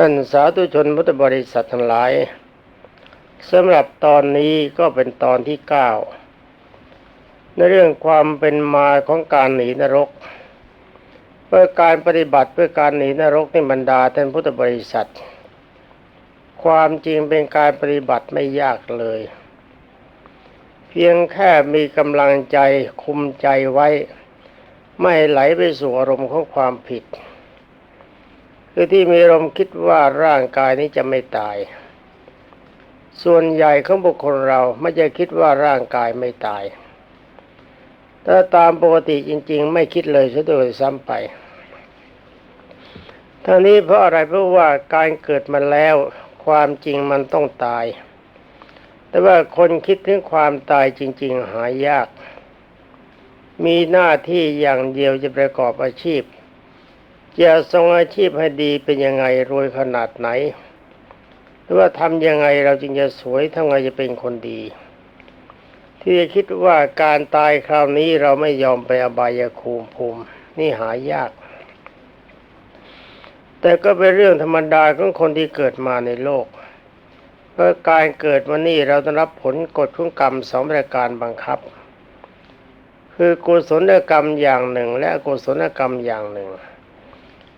ท่านสาธุชนพุทธบริษัททั้งหลายสำหรับตอนนี้ก็เป็นตอนที่เก้าในเรื่องความเป็นมาของการหนีนรก เพื่อการปฏิบัติเพื่อการหนีนรกในบรรดาท่านพุทธบริษัท ความจริงเป็นการปฏิบัติไม่ยากเลย เพียงแค่มีกำลังใจคุมใจไว้ ไม่ไหลไปสู่อารมณ์ของความผิด คือที่มีอารมคิดว่าร่างกายนี้จะไม่ตาย ส่วนใหญ่ของบุคคลเราไม่จะคิดว่าร่างกายไม่ตาย ถ้าตามปกติจริง ๆ ไม่คิดเลยซะโดยซ้ำไปทั้งนี้เพราะอะไรเพราะว่าการเกิดมาแล้ว ความจริงมันต้องตาย แต่ว่าคนคิดถึงความตายจริง ๆ หายาก มีหน้าที่อย่างเดียวจะประกอบอาชีพ จะทรงอาชีพให้ดีเป็นยังไงรวยขนาดไหน หรือว่าทำยังไงเราจึงจะสวยทำไงจะเป็นคนดี ที่จะคิดว่าการตายคราวนี้เราไม่ยอมไปอบายภูมิภูมิ นี่หายาก แต่ก็เป็นเรื่องธรรมดาของคนที่เกิดมาในโลกเพราะการเกิดมานี่เราต้องรับผลกฎของกรรมสองประการบังคับ คือกุศลกรรมอย่างหนึ่ง และอกุศลกรรมอย่างหนึ่ง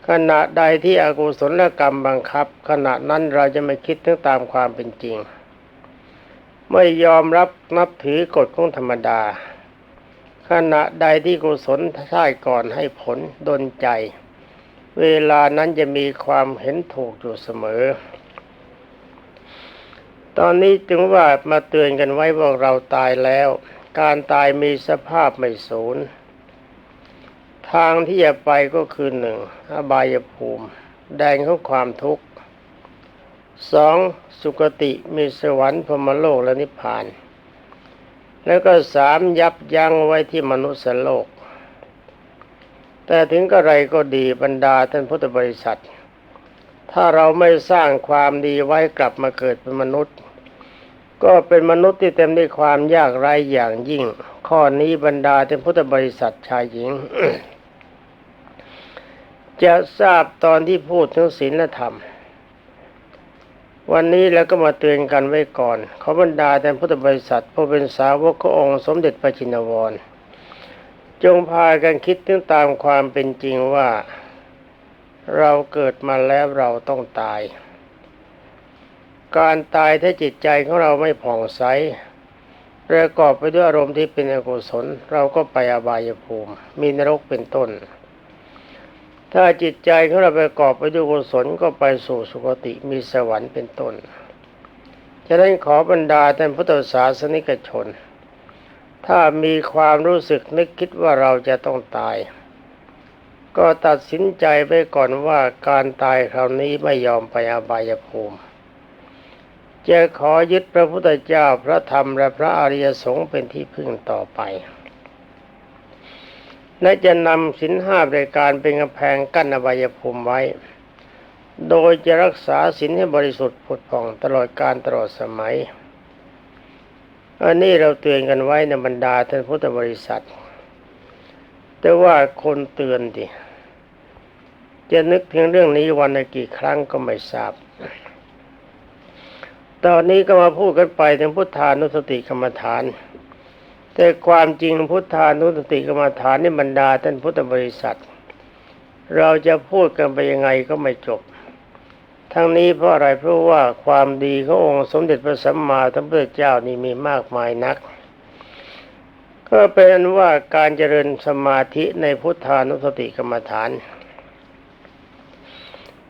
ขณะใดที่อกุศลกรรมบังคับ ขณะนั้นเราจะไม่คิดถึงตามความเป็นจริง ไม่ยอมรับนับถือกฎของธรรมดา ขณะใดที่กุศลท่ายก่อนให้ผลดนใจ เวลานั้นจะมีความเห็นถูกอยู่เสมอ ตอนนี้จึงว่ามาเตือนกันไว้ว่าเราตายแล้ว การตายมีสภาพไม่สูญ ทางที่จะไปก็คือหนึ่งอบายภูมิ แดนของความทุกข์สองสุคติมีสวรรค์พรมโลกและนิพพาน แล้วก็สามยับยั้งไว้ที่มนุษย์โลก แต่ถึงกระไรก็ดีบรรดาท่านพุทธบริษัท ถ้าเราไม่สร้างความดีไว้กลับมาเกิดเป็นมนุษย์ ก็เป็นมนุษย์ที่เต็มด้วยความยากไร้อย่างยิ่ง ข้อนี้บรรดาท่านพุทธบริษัทชายหญิง จะทราบตอนที่พูดถึงศีลธรรม วันนี้แล้วก็มาเตือนกันไว้ก่อน ขอบรรดาท่พุทธบริษัทผู้เป็นสาวกขององค์สมเด็จพระจินวร จงพากันคิดถึงตามความเป็นจริงว่า เราเกิดมาแล้วเราต้องตาย การตายถ้าจิตใจของเราไม่ผ่องใสประกอบไปด้วยอารมณ์ที่เป็นอกุศล เราก็ไปอบายภูมิ มีนรกเป็นต้น ถ้าจิตใจของเราประกอบไปด้วยกุศลก็ไปสู่สุคติมีสวรรค์เป็นต้นฉะนั้นขอบรรดาท่านพุทธศาสนิกชน ถ้ามีความรู้สึกนึกคิดว่าเราจะต้องตาย ก็ตัดสินใจไปก่อนว่าการตายคราวนี้ไม่ยอมไปอบายภูมิ จะขอยึดพระพุทธเจ้าพระธรรมและพระอริยสงฆ์เป็นที่พึ่งต่อไป และจะนำสินห้าบริการเป็นกำแพงกั้นอบายภูมิไว้ โดยจะรักษาสินให้บริสุทธิ์ผุดผ่องตลอดการตลอดสมัย อันนี้เราเตือนกันไว้ในบรรดาท่านพุทธบริษัท แต่ว่าคนเตือนดิจะนึกถึงเรื่องนี้วันละกี่ครั้งก็ไม่ทราบ ตอนนี้ก็มาพูดกันไปถึงพุทธานุสติกรรมฐาน แต่ความจริงพุทธานุสติกรรมฐานนี่บรรดาท่านพุทธบริษัท เราจะพูดกันไปยังไงก็ไม่จบ ทั้งนี้เพราะอะไรเพราะว่าความดีขององค์สมเด็จพระสัมมาสัมพุทธเจ้านี่มีมากมายนัก ก็เป็นว่าการเจริญสมาธิในพุทธานุสติกรรมฐาน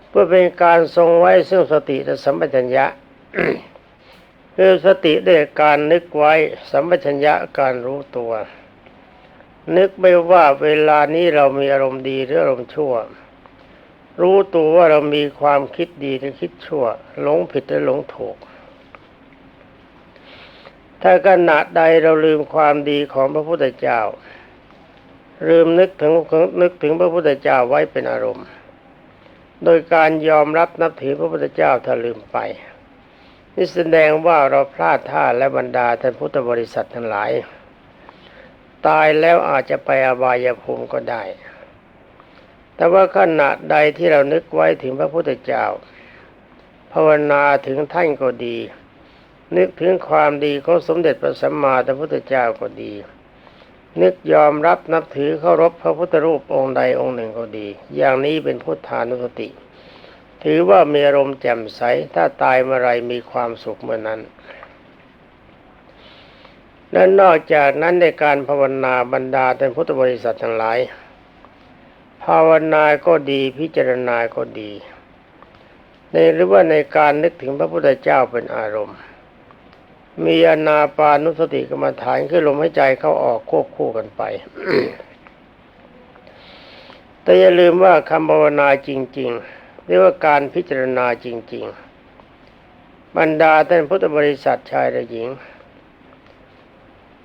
เพื่อเป็นการทรงไว้ซึ่งสติและสัมปชัญญะ คือสติได้การนึกไว้สัมปชัญญะการรู้ตัว นึกไม่ว่าเวลานี้เรามีอารมณ์ดีหรืออารมณ์ชั่ว รู้ตัวว่าเรามีความคิดดีหรือคิดชั่ว หลงผิดหรือหลงถูก ถ้าขณะใดเราลืมความดีของพระพุทธเจ้า ลืมนึกถึงนึกถึงพระพุทธเจ้าไว้เป็นอารมณ์ โดยการยอมรับนับถือพระพุทธเจ้าถ้าลืมไป นี่แสดงว่าเราพลาดท่าและบรรดาท่านพุทธบริษัททั้งหลาย ตายแล้วอาจจะไปอบายภูมิก็ได้ แต่ว่าขณะใดที่เรานึกไว้ถึงพระพุทธเจ้า ภาวนาถึงท่านก็ดี นึกถึงความดีของสมเด็จพระสัมมาสัมพุทธเจ้าก็ดี นึกยอมรับนับถือเคารพพระพุทธรูปองค์ใดองค์หนึ่งก็ดี อย่างนี้เป็นพุทธานุสติ ถือว่ามีอารมณ์แจ่มใส ถ้าตายเมื่อไรมีความสุขเมื่อนั้นและนอกจากนั้นในการภาวนาบรรดาท่านพุทธบริษัททั้งหลาย ภาวนาก็ดีพิจารณาก็ดี ในหรือว่าในการนึกถึงพระพุทธเจ้าเป็นอารมณ์ มีอนาปานุสติกรรมฐานคือลมหายใจเข้าออกควบคู่กันไป แต่อย่าลืมว่าคำภาวนาจริง ๆ เรียกว่าการพิจารณาจริง ๆ บรรดาท่านพุทธบริษัทชายและหญิง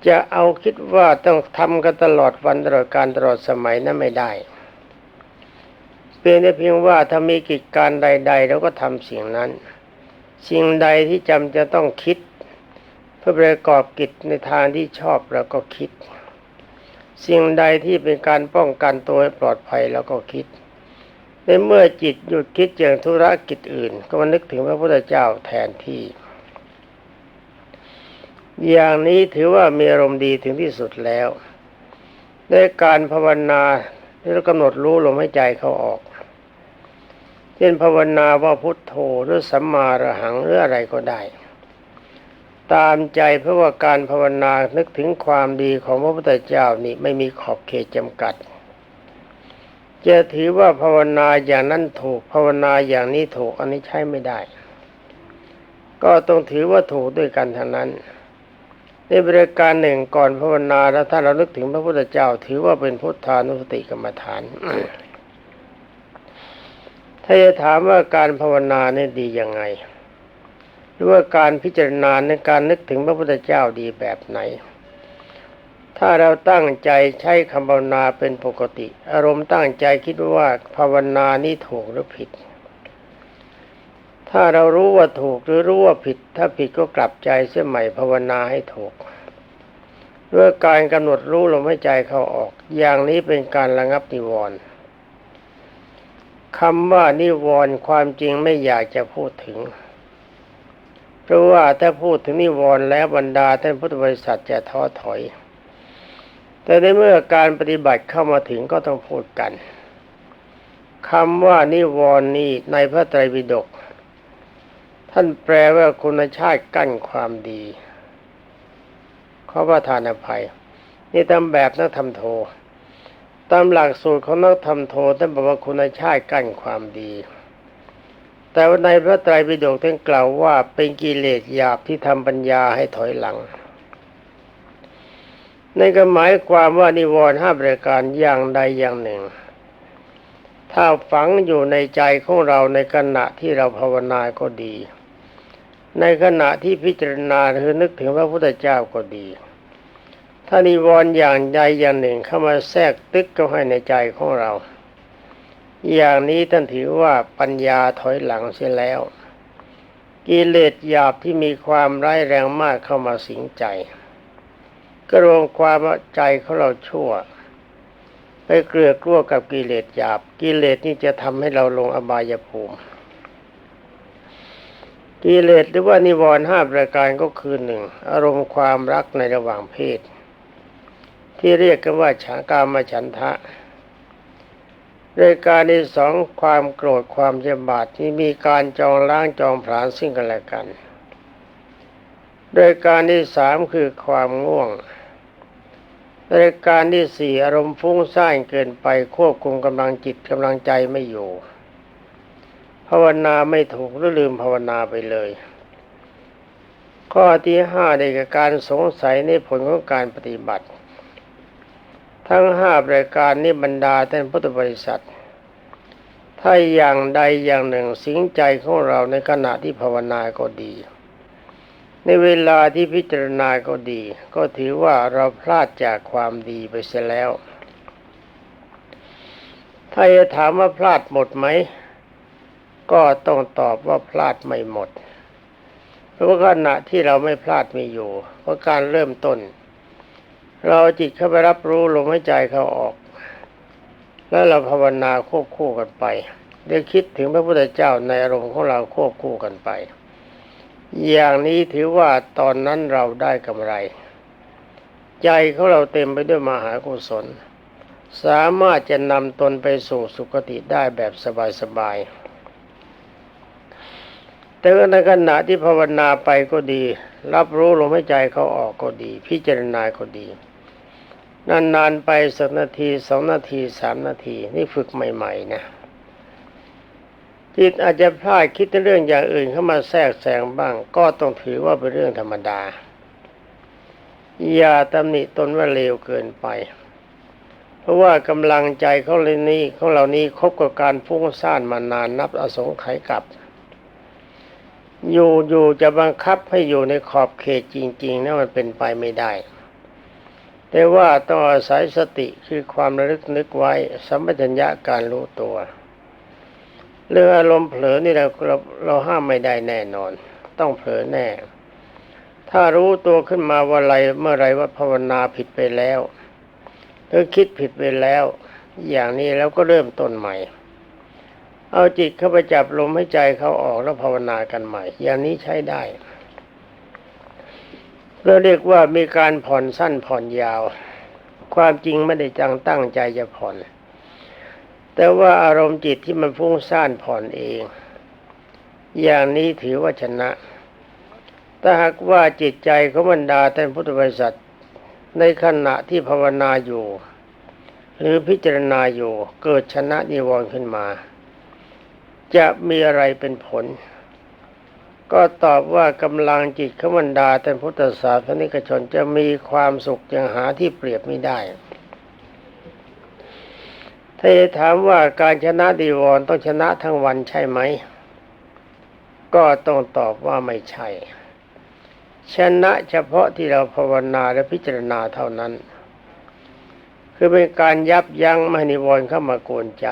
จะเอาคิดว่าต้องทำกันตลอดวันตลอดการตลอดสมัยนั้นไม่ได้เพียงแต่เพียงว่าถ้ามีกิจการใด ๆ เราก็ทำสิ่งนั้น สิ่งใดที่จำจะต้องคิด เพื่อประกอบกิจในทางที่ชอบเราก็คิด สิ่งใดที่เป็นการป้องกันตัวให้ปลอดภัยเราก็คิด ในเมื่อจิตหยุดคิดอย่างธุรกิจอื่น ก็มานึกถึงพระพุทธเจ้าแทนที่ อย่างนี้ถือว่ามีอารมณ์ดีถึงที่สุดแล้วในการภาวนาที่เรากำหนดรู้ลมหายใจเขาออก เช่นภาวนาว่าพุทโธหรือสัมมาระหังหรืออะไรก็ได้ ตามใจเพราะว่าการภาวนานึกถึงความดีของพระพุทธเจ้านี่ไม่มีขอบเขตจำกัด จะถือว่าภาวนาอย่างนั้นถูกภาวนาอย่างนี้ถูกอันนี้ใช้ไม่ได้ ก็ต้องถือว่าถูกด้วยกันทั้งนั้นในบริการหนึ่งก่อนภาวนาแล้วถ้าเรานึกถึงพระพุทธเจ้า ถือว่าเป็นพุทธานุสติกรรมฐานถ้าจะถามว่าการภาวนาเนี่ยดียังไง หรือว่าการพิจารณาในการนึกถึงพระพุทธเจ้าดีแบบไหน ถ้าเราตั้งใจใช้คำภาวนาเป็นปกติ อารมณ์ตั้งใจคิดว่าภาวนานี้ถูกหรือผิด ถ้าเรารู้ว่าถูกหรือรู้ว่าผิด ถ้าผิดก็กลับใจเสียใหม่ภาวนาให้ถูกด้วยการกำหนดรู้ลมหายใจเข้าออก อย่างนี้เป็นการระงับนิวรณ์คำว่านิวรณ์ความจริงไม่อยากจะพูดถึง เพราะว่าถ้าพูดถึงนิวรณ์แล้วบรรดาท่านพุทธบริษัทจะท้อถอย แต่ในเมื่อการปฏิบัติเข้ามาถึงก็ต้องพูดกันคำว่านิวรณ์นี้ในพระไตรปิฎกท่านแปลว่าคุณชาติกั้นความดีขอประทานอภัย นี่ตามแบบนักธรรมโท ตามหลักสูตรของนักธรรมโทท่านบอกว่าคุณชาติกั้นความดี แต่ว่าในพระไตรปิฎกท่านกล่าวว่าเป็นกิเลสหยาบที่ทำปัญญาให้ถอยหลัง ในก็หมายความว่านิวรณ์ห้าประการอย่างใดอย่างหนึ่ง ถ้าฝังอยู่ในใจของเราในขณะที่เราภาวนาก็ดี ในขณะที่พิจารณาหรือนึกถึงพระพุทธเจ้าก็ดี ถ้านิวรณ์อย่างใดอย่างหนึ่งเข้ามาแทรกตึกเข้าให้ในใจของเรา อย่างนี้ท่านถือว่าปัญญาถอยหลังเสียแล้ว กิเลสหยาบที่มีความร้ายแรงมากเข้ามาสิงใจ ก็รวมความว่าใจของเราชั่ว ไปเกลือกลัวกับกิเลสหยาบ กิเลสนี่จะทำให้เราลงอบายภูมิ กิเลสหรือว่านิวรณ์ห้าประการก็คือหนึ่งอารมณ์ความรักในระหว่างเพศ ที่เรียกกันว่าฉากามฉันทะรายการที่สองความโกรธความเจ็บบาดที่มีการจองล้างจองผลาญซึ่งกันและกันรายการที่สามคือความง่วง รายการที่สี่อารมณ์ฟุ้งซ่านเกินไปควบคุมกำลังจิตกำลังใจไม่อยู่ ภาวนาไม่ถูกหรือลืมภาวนาไปเลย ข้อที่ห้าได้แก่การสงสัยในผลของการปฏิบัติ ทั้งห้ารายการนี้บรรดาท่านพุทธบริษัท ถ้าอย่างใดอย่างหนึ่งสิงใจของเราในขณะที่ภาวนาก็ดี ในเวลาที่พิจารณาก็ดี ก็ถือว่าเราพลาดจากความดีไปเสียแล้ว ถ้าจะถามว่าพลาดหมดไหม ก็ต้องตอบว่าพลาดไม่หมด เพราะว่าขณะที่เราไม่พลาดมีอยู่ เพราะการเริ่มต้น เราจิตเข้าไปรับรู้ลมหายใจเข้าออก แล้วเราภาวนาควบคู่กันไปได้คิดถึงพระพุทธเจ้าในอารมณ์ของเราควบคู่กันไป อย่างนี้ถือว่าตอนนั้นเราได้กำไร ใจของเราเต็มไปด้วยมหากุศล สามารถจะนำตนไปสู่สุคติได้แบบสบายๆแต่ในขณะที่ภาวนาไปก็ดี รับรู้ลมหายใจเขาออกก็ดี พิจารณาก็ดี นานๆไปสักนาทีสองนาทีสามนาที นี่ฝึกใหม่ ๆ นะ จิตอาจจะพลาดคิดในเรื่องอย่างอื่นเข้ามาแทรกแซงบ้าง ก็ต้องถือว่าเป็นเรื่องธรรมดา อย่าตำหนิตนว่าเลวเกินไป เพราะว่ากำลังใจของเรนี้ของเรานี้คบกับการฟุ้งซ่านมานานนับอสงไขยกับอยู่อยู่จะบังคับให้อยู่ในขอบเขตจริงๆนะมันเป็นไปไม่ได้ แต่ว่าต้องอาศัยสติคือความระลึกนึกไว้สัมปชัญญะการรู้ตัว เรื่องอารมณ์เผลอนี่เราเราเราห้ามไม่ได้แน่นอน ต้องเผลอแน่ ถ้ารู้ตัวขึ้นมาว่าอะไรเมื่อไรว่าภาวนาผิดไปแล้วหรือคิดผิดไปแล้ว อย่างนี้แล้วก็เริ่มต้นใหม่ เอาจิตเข้าไปจับลมให้ใจเขาออกแล้วภาวนากันใหม่ อย่างนี้ใช้ได้เราเรียกว่ามีการผ่อนสั้นผ่อนยาว ความจริงไม่ได้จังตั้งใจจะผ่อน แต่ว่าอารมณ์จิตที่มันฟุ้งซ่านผ่อนเอง อย่างนี้ถือว่าชนะ ถ้าหากว่าจิตใจของบรรดาท่านพุทธบริษัทในขณะที่ภาวนาอยู่ หรือพิจารณาอยู่เกิดชนะนิวรณ์ขึ้นมา จะมีอะไรเป็นผล ก็ตอบว่ากำลังจิตขบรรดาท่านพุทธศาสนิกชนจะมีความสุขอย่างหาที่เปรียบไม่ได้ ถ้าจะถามว่าการชนะดีวรณ์ต้องชนะทั้งวันใช่ไหม ก็ต้องตอบว่าไม่ใช่ ชนะเฉพาะที่เราภาวนาและพิจารณาเท่านั้น คือเป็นการยับยั้งไม่นิวรณ์เข้ามากวนใจ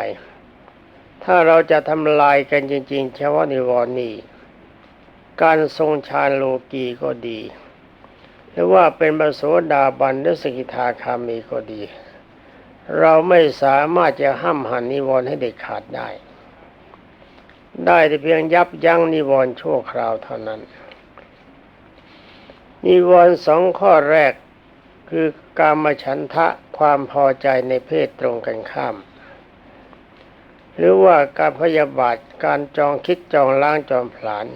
ถ้าเราจะทำลายกันจริงๆเฉพาะนิวรณ์นี้การทรงฌานโลกีก็ดี หรือว่าเป็นบโสดาบันหรือสกิทาคามีก็ดี เราไม่สามารถจะห้ามหันนิวรณ์ให้เด็ดขาดได้ ได้แต่เพียงยับยั้งนิวรณ์ชั่วคราวเท่านั้น นิวรณ์สองข้อแรกคือกามฉันทะความพอใจในเพศตรงกันข้าม หรือว่าการพยาบาทการจองคิดจองล้างจองผลาญ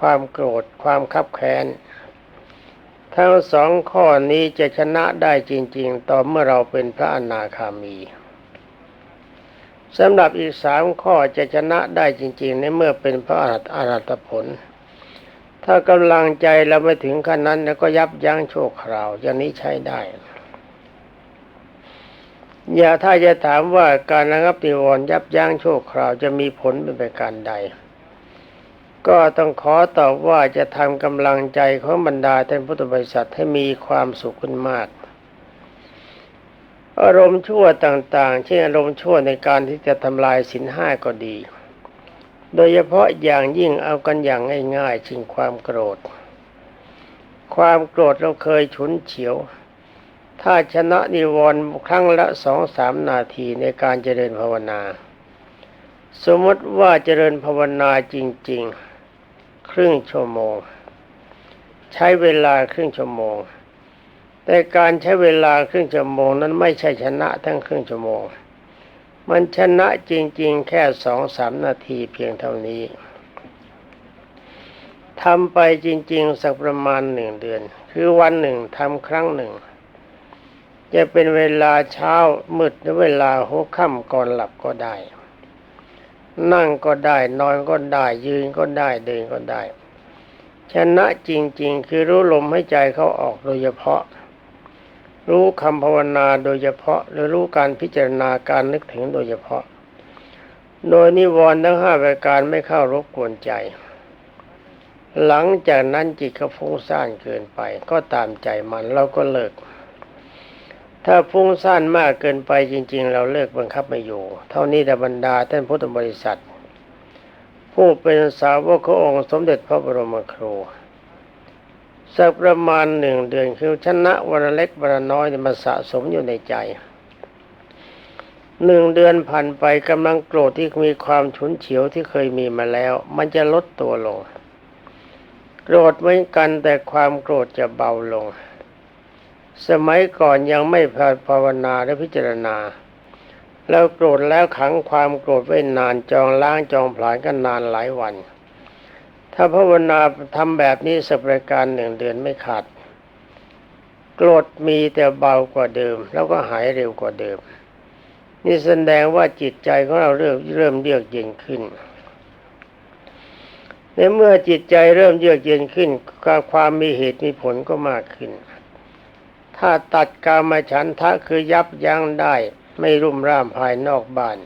ความโกรธความคับแค้น ทั้งสองข้อนี้จะชนะได้จริง ๆ ต่อเมื่อเราเป็นพระอนาคามีสำหรับอีกสามข้อจะชนะได้จริง ๆ ในเมื่อเป็นพระอรหัตผล ถ้ากำลังใจเราไม่ถึงขั้นนั้นแล้วก็ยับยั้งโชคคราวอย่างนี้ใช้ได้ อย่าถ้าจะถามว่าการระงับนิวรณ์ยับยั้งโชคคราวจะมีผลเป็นประการใด ก็ต้องขอตอบว่าจะทำกำลังใจของบรรดาท่านพุทธบริษัทให้มีความสุขขึ้นมาก อารมณ์ชั่วต่างๆ เช่นอารมณ์ชั่วในการที่จะทำลายสินห้าก็ดี โดยเฉพาะอย่างยิ่งเอากันอย่างง่ายๆชิงความโกรธ ความโกรธเราเคยฉุนเฉียว ถ้าชนะนิวรณ์ครั้งละสองสามนาทีในการเจริญภาวนา สมมติว่าเจริญภาวนาจริง ๆ ครึ่งชั่วโมง ใช้เวลาครึ่งชั่วโมง แต่การใช้เวลาครึ่งชั่วโมงนั้นไม่ใช่ชนะทั้งครึ่งชั่วโมง มันชนะจริง ๆ แค่สองสามนาทีเพียงเท่านี้ทำไปจริง ๆ สักประมาณหนึ่งเดือน คือวันหนึ่งทำครั้งหนึ่ง จะเป็นเวลาเช้ามืดหรือเวลาหัวค่ำก่อนหลับก็ได้ นั่งก็ได้ นอนก็ได้ ยืนก็ได้เดินก็ได้ ชนะจริง ๆ คือรู้ลมให้ใจเขาออกโดยเฉพาะ รู้คำภาวนาโดยเฉพาะ หรือรู้การพิจารณาการนึกถึงโดยเฉพาะ โดยนิวรณ์ทั้งห้าประการไม่เข้ารบกวนใจ หลังจากนั้นจิตก็ฟุ้งซ่านเกินไป ก็ตามใจมันเราก็เลิก ถ้าฟุ้งซ่านมากเกินไปจริง ๆ เราเลิกบังคับไม่อยู่ เท่านี้แต่บรรดาท่านพุทธบริษัท ผู้เป็นสาวกขององค์สมเด็จพระบรมครูสักประมาณหนึ่งเดือนคือชนะวันเล็กวันน้อยเนี่ยมาสะสมอยู่ในใจหนึ่งเดือนผ่านไปกำลังโกรธที่มีความฉุนเฉียวที่เคยมีมาแล้ว มันจะลดตัวลง โกรธเหมือนกันแต่ความโกรธจะเบาลง สมัยก่อนยังไม่ภาวนาและพิจารณา แล้วโกรธแล้วขังความโกรธไว้นานจองล้างจองผลาญกันนานหลายวัน ถ้าภาวนาทำแบบนี้สักประการหนึ่งเดือนไม่ขาด โกรธมีแต่เบากว่าเดิม แล้วก็หายเร็วกว่าเดิม นี่แสดงว่าจิตใจของเราเริ่มเริ่มเยือกเย็นขึ้นในเมื่อจิตใจเริ่มเยือกเย็นขึ้นความมีเหตุมีผลก็มากขึ้น ถ้าตัดกามฉันทะคือยับยั้งได้ ไม่รุ่มร่ามภายนอกบ้าน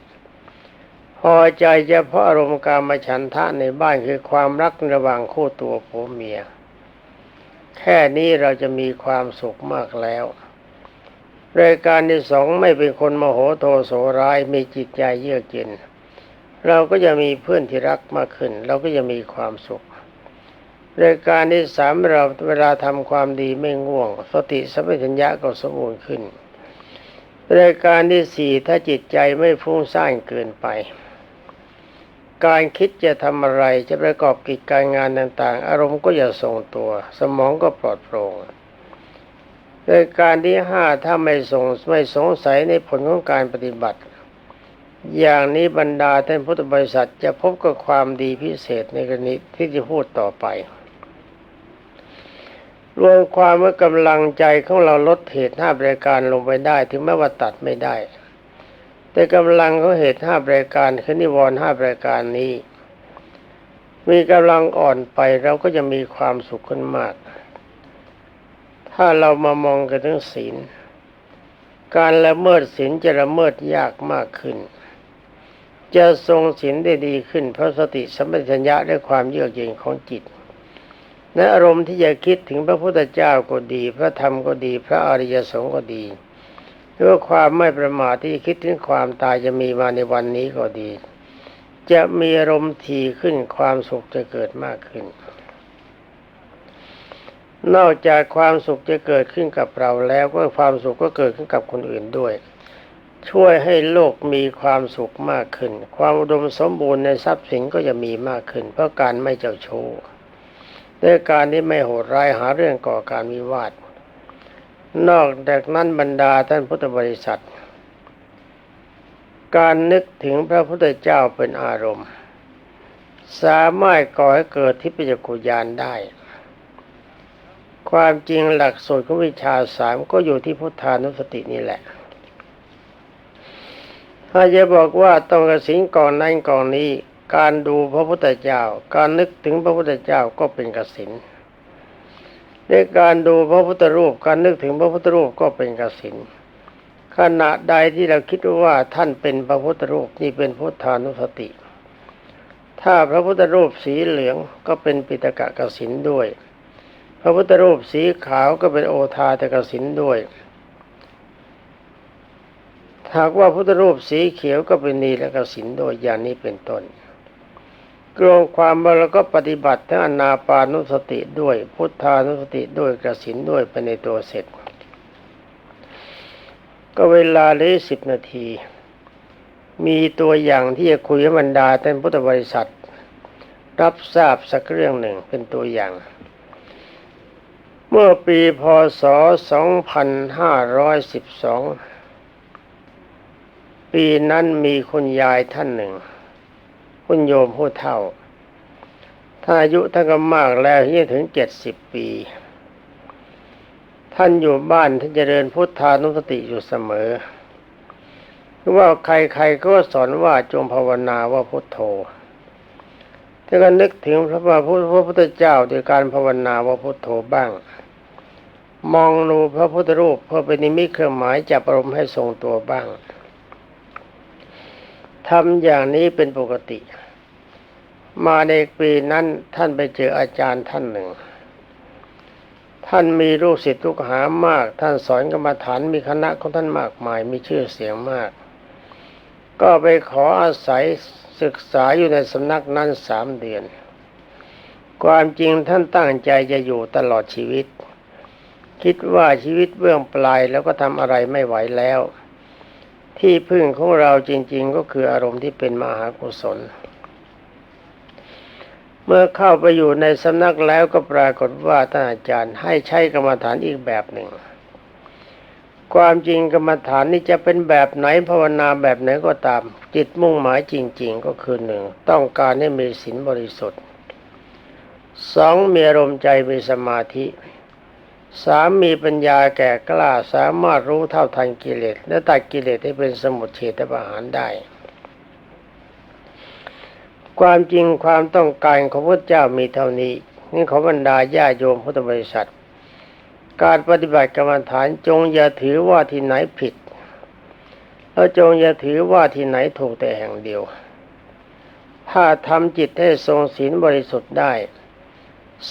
พอใจเฉพาะอารมณ์กามฉันทะในบ้านคือความรักระหว่างคู่ตัวผัวเมีย แค่นี้เราจะมีความสุขมากแล้วรายการที่สองไม่เป็นคนโมโหโทโสร้ายมีจิตใจเยือกเย็น เราก็จะมีเพื่อนที่รักมากขึ้น เราก็จะมีความสุข รายการที่สามเราเวลาทำความดีไม่ง่วง สติสัมปชัญญะก็สมบูรณ์ขึ้นรายการที่สี่ถ้าจิตใจไม่ฟุ้งซ่านเกินไป การคิดจะทำอะไรจะประกอบกิจการงานต่างๆ อารมณ์ก็จะทรงตัว สมองก็ปลอดโปร่งรายการที่ห้าถ้าไม่สงไม่สงสัยในผลของการปฏิบัติ อย่างนี้บรรดาท่านพุทธบริษัทจะพบกับความดีพิเศษในกรณีที่จะพูดต่อไป รวมความว่ากำลังใจของเราลดเหตุห้าประการลงไปได้ ถึงแม้ว่าตัดไม่ได้ แต่กำลังของเหตุห้าประการคือนิวรณ์ห้าประการนี้ มีกำลังอ่อนไปเราก็จะมีความสุขขึ้นมาก ถ้าเรามามองกันถึงศีล การละเมิดศีลจะละเมิดยากมากขึ้น จะทรงศีลได้ดีขึ้นเพราะสติสัมปชัญญะและความเยือกเย็นของจิต ในอารมณ์ที่จะคิดถึงพระพุทธเจ้าก็ดี พระธรรมก็ดี พระอริยสงฆ์ก็ดีหรือว่าความไม่ประมาทที่คิดถึงความตายจะมีมาในวันนี้ก็ดี จะมีอารมณ์ทีขึ้นความสุขจะเกิดมากขึ้น นอกจากความสุขจะเกิดขึ้นกับเราแล้วก็ความสุขก็เกิดขึ้นกับคนอื่นด้วย ช่วยให้โลกมีความสุขมากขึ้น ความอุดมสมบูรณ์ในทรัพย์สินก็จะมีมากขึ้น เพราะการไม่เจ้าชู้ ด้วยการที่ไม่โหดร้ายหาเรื่องก่อการวิวาท นอกจากนั้นบรรดาท่านพุทธบริษัท การนึกถึงพระพุทธเจ้าเป็นอารมณ์ สามารถก่อให้เกิดทิพยกุญาณได้ ความจริงหลักสูตรของวิชาสามก็อยู่ที่พุทธานุสตินี่แหละถ้าจะบอกว่าต้องกระสินก่อนนั้นก่อนนี้ การดูพระพุทธเจ้า การนึกถึงพระพุทธเจ้าก็เป็นกสินในการดูพระพุทธรูป การนึกถึงพระพุทธรูปก็เป็นกสินขณะใดที่เราคิดว่าท่านเป็นพระพุทธรูปนี่เป็นพุทธานุสติ ถ้าพระพุทธรูปสีเหลืองก็เป็นปิตกะกสินด้วย พระพุทธรูปสีขาวก็เป็นโอทาตกสินด้วยหากว่าพุทธรูปสีเขียวก็เป็นนีและกสินโดยอย่างนี้เป็นต้น รวมความว่าเราก็ปฏิบัติทั้งอนาปานุสติด้วย พุทธานุสติด้วยกสินด้วยไปในตัวเสร็จ ก็เวลาเลือสิบนาที มีตัวอย่างที่จะคุยให้บรรดาท่านพุทธบริษัท รับทราบสักเรื่องหนึ่งเป็นตัวอย่าง เมื่อปีพศ 2512 ปีนั้นมีคุณยายท่านหนึ่ง คุณโยมผู้เฒ่า ถ้าอายุท่านก็มากแล้วที่ถึงเจ็ดสิบปี ท่านอยู่บ้านท่านจเจริญพุทธานุสติอยู่เสมอคือว่าใครๆก็สอนว่าจงภาวนาว่าพุทโธถ้าก็นึกถึงพระพระพุทธเจ้าโดยการภาวนาว่าพุทโธบ้าง มองดูพระพุทธรูปเพื่อเป็นนิมิตเครื่องหมายจับอารมณ์ให้ทรงตัวบ้าง ทำอย่างนี้เป็นปกติ มาในปีนั้นท่านไปเจออาจารย์ท่านหนึ่ง ท่านมีลูกศิษย์ลูกหามาก ท่านสอนกรรมฐานมีคณะของท่านมากมาย มีชื่อเสียงมาก ก็ไปขออาศัยศึกษาอยู่ในสำนักนั้นสามเดือน ความจริงท่านตั้งใจจะอยู่ตลอดชีวิต คิดว่าชีวิตเบื้องปลายแล้วก็ทำอะไรไม่ไหวแล้ว ที่พึ่งของเราจริง ๆ ก็คืออารมณ์ที่เป็นมหากุศล เมื่อเข้าไปอยู่ในสำนักแล้วก็ปรากฏว่าท่านอาจารย์ให้ใช้กรรมฐานอีกแบบหนึ่ง ความจริงกรรมฐานนี่จะเป็นแบบไหนภาวนาแบบไหนก็ตาม จิตมุ่งหมายจริง ๆ ก็คือหนึ่งต้องการให้มีศีลบริสุทธิ์สองมีอารมณ์ใจมีสมาธิ สามมีปัญญาแก่กล้าสามารถรู้เท่าทันกิเลสและตัดกิเลสให้เป็นสมุทเฉทประหารได้ ความจริงความต้องการของพระเจ้ามีเท่านี้ นี่ขอบรรดาญาโยมพุทธบริษัท การปฏิบัติกรรมฐานจงอย่าถือว่าที่ไหนผิดแล้วจงอย่าถือว่าที่ไหนถูกแต่แห่งเดียว ถ้าทำจิตให้ทรงศีลบริสุทธิ์ได้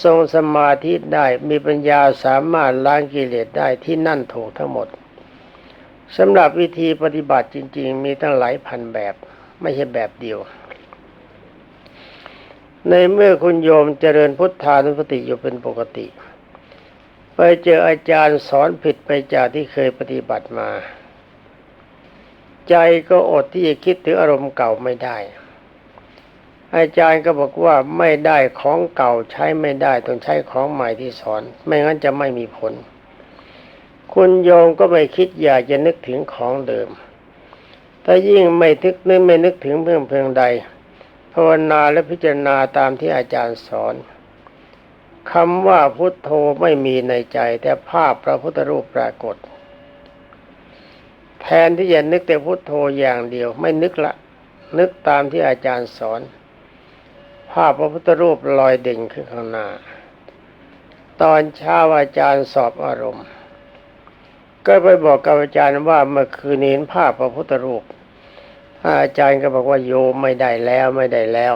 ทรงสมาธิได้มีปัญญาสามารถล้างกิเลสได้ที่นั่นถูกทั้งหมดสำหรับวิธีปฏิบัติจริง ๆ มีตั้งหลายพันแบบ ไม่ใช่แบบเดียว ในเมื่อคุณโยมเจริญพุทธานุสติอยู่เป็นปกติ ไปเจออาจารย์สอนผิดไปจากที่เคยปฏิบัติมา ใจก็อดที่จะคิดถึงอารมณ์เก่าไม่ได้ อาจารย์ก็บอกว่าไม่ได้ของเก่าใช้ไม่ได้ต้องใช้ของใหม่ที่สอน ไม่งั้นจะไม่มีผล คุณโยมก็ไม่คิดอยากจะนึกถึงของเดิมถ้ายิ่งไม่ทึกนึกไม่นึกถึงเพื่อเพียงใดภาวนาและพิจารณาตามที่อาจารย์สอนคำว่าพุทโธไม่มีในใจ แต่ภาพพระพุทธรูปปรากฏ แทนที่จะนึกแต่พุทโธอย่างเดียว ไม่นึกละ นึกตามที่อาจารย์สอนาพพระพุทธรูปลอยเด่นขึ้นข้างหน้า ตอนเช้าอาจารย์สอบอารมณ์ ก็ไปบอกกับอาจารย์ว่าเมื่อคืนเห็นภาพพระพุทธรูปอาจารย์ก็บอกว่าโยมไม่ได้แล้วไม่ได้แล้ว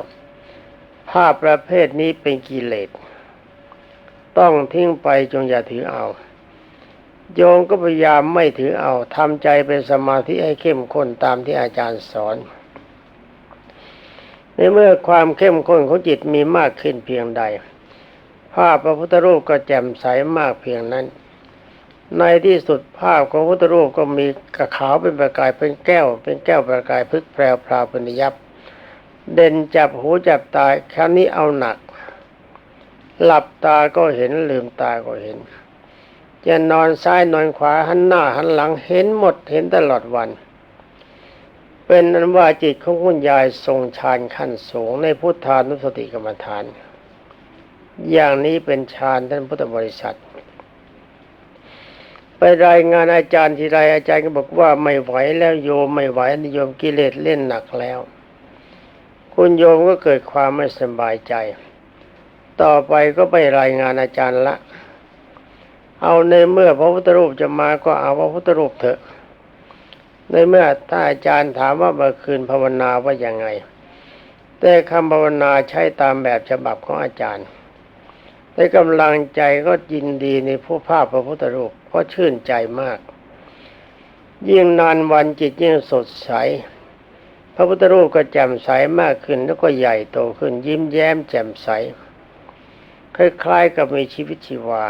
ภาพประเภทนี้เป็นกิเลสต้องทิ้งไปจงอย่าถือเอา โยมก็พยายามไม่ถือเอาทำใจเป็นสมาธิให้เข้มข้นตามที่อาจารย์สอนใน เมื่อความเข้มข้นของจิตมีมากขึ้นเพียงใด ภาพพระพุทธรูปก็แจ่มใสมากเพียงนั้น ในที่สุดภาพของพระพุทธรูปก็มีกระขาวเป็นประกายเป็นแก้ว เป็นแก้วประกายพึกแพรวพราวป็นยับ เด่นจับหูจับตาครั้นี้เอาหนัก หลับตาก็เห็นลืมตาก็เห็นจะนอนซ้ายนอนขวาหันหน้าหันหลังเห็นหมดเห็นตลอดวัน เป็นนั้นว่าจิตของคุณยายทรงฌานขั้นสูงในพุทธานุสติกรรมฐาน อย่างนี้เป็นฌานท่านพุทธบริษัท ไปรายงานอาจารย์ทีไรอาจารย์ก็บอกว่าไม่ไหวแล้วโยมไม่ไหวนิยมกิเลสเล่นหนักแล้ว คุณโยมก็เกิดความไม่สบายใจ ต่อไปก็ไปรายงานอาจารย์ละ เอาในเมื่อพระพุทธรูปจะมาก็เอาพระพุทธรูปเถอะ ในเมื่อถ้าอาจารย์ถามว่าเมื่อคืนภาวนาว่าอย่างไง แต่คำภาวนาใช้ตามแบบฉบับของอาจารย์แต่กำลังใจก็ยินดีในผู้ภาพพระพุทธรูปเพราะชื่นใจมาก ยิ่งนานวันจิตยิ่งสดใส พระพุทธรูปก็แจ่มใสมากขึ้นแล้วก็ใหญ่โตขึ้น ยิ้มแย้มแจ่มใส คล้ายๆกับมีชีวิตชีวา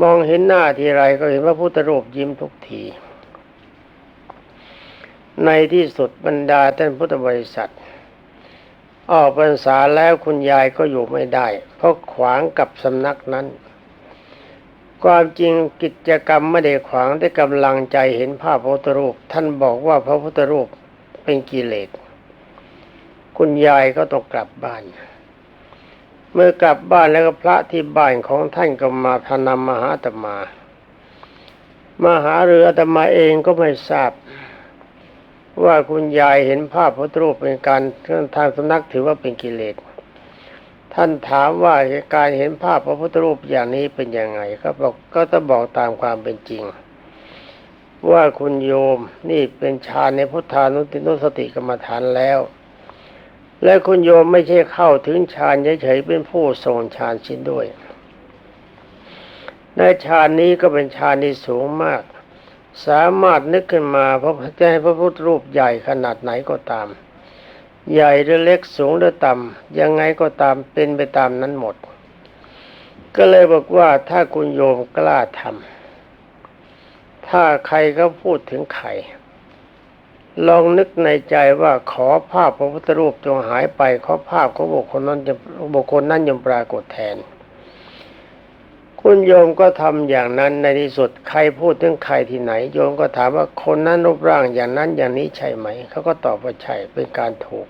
มองเห็นหน้าทีไรก็เห็นพระพุทธรูปยิ้มทุกที ในที่สุดบรรดาท่านพุทธบริษัท ออกพรรษาแล้วคุณยายก็อยู่ไม่ได้ เพราะขวางกับสำนักนั้น ความจริงกิจกรรมไม่ได้ขวางแต่กำลังใจเห็นภาพพระพุทธรูป ท่านบอกว่าพระพุทธรูปเป็นกิเลสคุณยายก็ต้องกลับบ้าน เมื่อกลับบ้านแล้วก็พระที่บ้านของท่านก็มาพนำมหาตมามาหาเรืออตมาเองก็ไม่ทราบ ว่าคุณยายเห็นภาพพระพุทธรูปเป็นการทางสำนักถือว่าเป็นกิเลส ท่านถามว่าการเห็นภาพพระพุทธรูปอย่างนี้เป็นยังไงก็บอกก็ต้องบอกตามความเป็นจริง ว่าคุณโยมนี่เป็นฌานในพุทธานุตินุสติกรรมฐานแล้ว และคุณโยมไม่ใช่เข้าถึงฌานเฉยๆเป็นผู้ทรงฌานชิ้นด้วยในฌานนี้ก็เป็นฌานที่สูงมาก สามารถนึกขึ้นมาพระจะให้พระพุทธรูปใหญ่ขนาดไหนก็ตาม ใหญ่หรือเล็กสูงหรือต่ำยังไงก็ตามเป็นไปตามนั้นหมด ก็เลยบอกว่าถ้าคุณโยมกล้าทำถ้าใครก็พูดถึงใครลองนึกในใจว่าขอภาพพระพุทธรูปจงหายไป ขอภาพของบุคคลนั้นจะบุคคลนั้นยังปรากฏแทน คุณโยมก็ทำอย่างนั้นในที่สุดใครพูดถึงใครที่ไหน โยมก็ถามว่าคนนั้นรูปร่างอย่างนั้นอย่างนี้ใช่ไหม เขาก็ตอบว่าใช่เป็นการถูก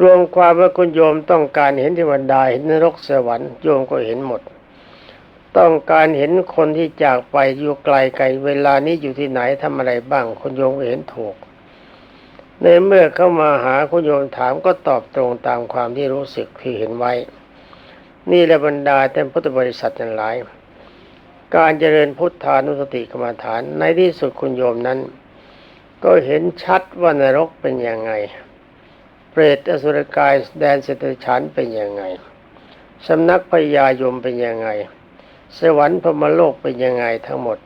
รวมความว่าคุณโยมต้องการเห็นเทวดาเห็นนรกสวรรค์โยมก็เห็นหมด ต้องการเห็นคนที่จากไปอยู่ไกลไกลเวลานี้อยู่ที่ไหนทำอะไรบ้างคุณโยมเห็นถูก ในเมื่อเข้ามาหาคุณโยมถามก็ตอบตรงตามความที่รู้สึกที่เห็นไว้ นี่แหละบรรดาท่พุทธบริษัททั้งหลาย การเจริญพุทธานุสติกรรมฐานในที่สุดคุณโยมนั้น ก็เห็นชัดว่านรกเป็นยังไง เปรตอสุรกายแดนเสตฉันเป็นยังไงสำนักพญายมเป็นยังไง สวรรค์พมโลกเป็นยังไงทั้งหมด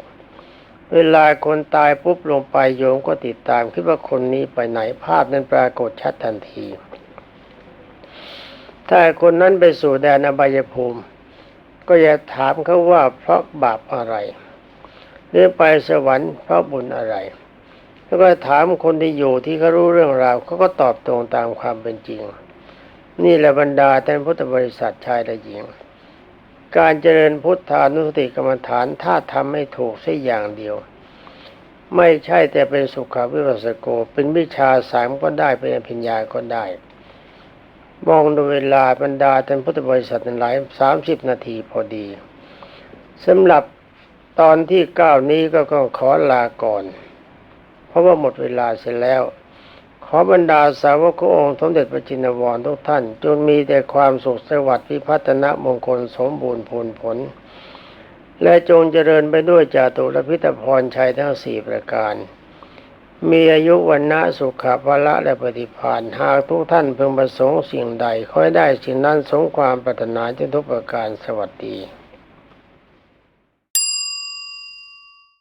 เวลาคนตายปุ๊บลงไปโยมก็ติดตามคิดว่าคนนี้ไปไหนภาพนั้นปรากฏชัดทันที ถ้าคนนั้นไปสู่แดนอบายภูมิ ก็อย่าถามเขาว่าเพราะบาปอะไรหรือไปสวรรค์เพราะบุญอะไร แล้วก็ถามคนที่อยู่ที่เขารู้เรื่องราวเขาก็ตอบตรงตามความเป็นจริง นี่แหละบรรดาท่านพุทธบริษัทชายและหญิง การเจริญพุทธานุสติกรรมฐานถ้าทำไม่ถูกสักอย่างเดียว ไม่ใช่แต่เป็นสุขวิปัสสโกเป็นวิชาสามก็ได้เป็นอภิญญาก็ได้ มองดูเวลาบรรดาท่านพุทธบริษัทหลายสามสิบนาทีพอดีสำหรับตอนที่เก้านี้ก็ต้องขอลาก่อน เพราะว่าหมดเวลาเสร็จแล้ว ขอบรรดาสาวกององค์สมเด็จพระจินวรทุกท่าน จงมีแต่ความสุขสวัสดิ์พิพัฒนมงคลสมบูรณ์ผลผล และจงเจริญไปด้วยจาตุรพิธพรชัยทั้งสี่ประการ มีอายุวันนะสุขภาละ และปฏิพานหากทุกท่านเพึงประสงค์สิ่งใดค่อยได้สิ่งนั้นสงความปรารถนาจะทุกประการสวัสดี